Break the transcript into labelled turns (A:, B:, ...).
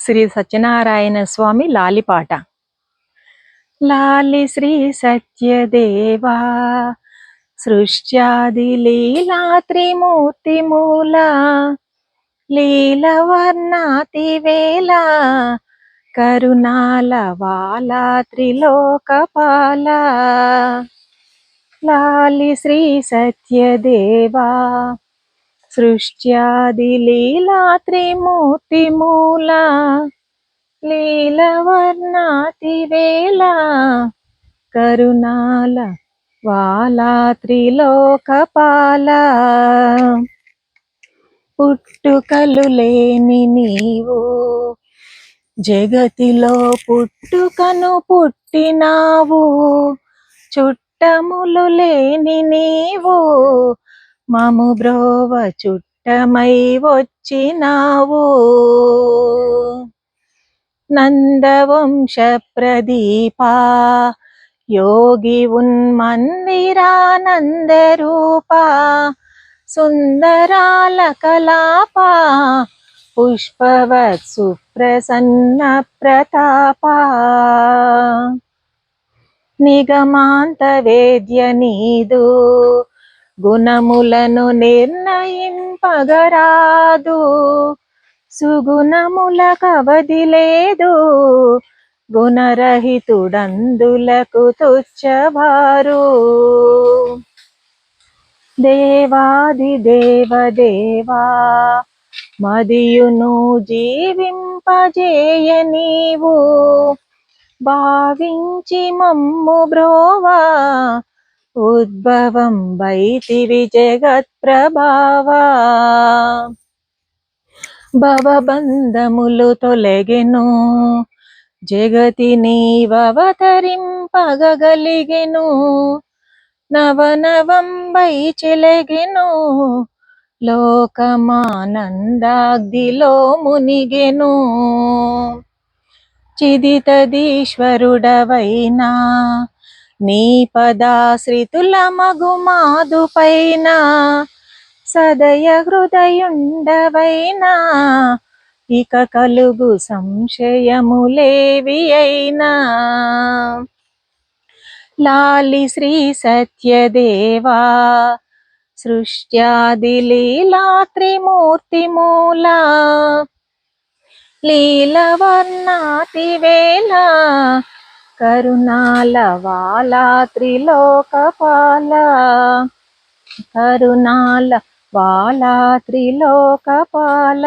A: శ్రీ సత్యనారాయణ స్వామి లాలిపాట లాలి శ్రీ సత్యదేవా సృష్ట్యాది లీలా త్రిమూర్తి మూల లీలవర్ణాతి వేళ కరుణాల వాల త్రిలోకపాల. లాలి శ్రీ సత్యదేవా సృష్ట్యాది లీలా త్రిమూర్తి మూల లీలవర్ణాతి వేళ కరుణాల వాలా త్రిలోకపాల పుట్టుకలు లేని నీవు జగతిలో పుట్టుకను పుట్టినావు చుట్టములు లేని నీవు మము బ్రోవ చుట్టమై వచ్చినావు. నందవంశ ప్రదీపా యోగి ఉన్మందిరానందరూపా సుందరాల కలాపా పుష్పవత్ సుప్రసన్న ప్రతాపా. నిగమాంత వేద్య నీదు గుణములను నిర్ణయింపగరాదు. సుగుణముల కవది లేదు. గుణరహితుడందులకు తుచ్చవారు. దేవాది దేవదేవా మదియును జీవింపజేయ నీవు. భావించి మమ్ము బ్రోవా ఉద్భవం వైతివి జగత్ప్రభావా భవబంధములు తొలగెను జగతి నీవతరింపగలిగెను నవనవం వై చెలగెను లోకమానందాగ్దిలో మునిగెను. చిదితదీశ్వరుడవైనా నీ పదాశ్రితుల మగుమాదు పైన సదయ హృదయుండవైనా ఇక కలుగు సంశయములేవి అయినా. లాలి శ్రీ సత్యదేవా సృష్ట్యాది లీలా త్రిమూర్తి మూలా లీలవర్ణాతి వేళ కరుణాల వాలా త్రిలోకపాల కరుణాల వాలా త్రిలోకపాల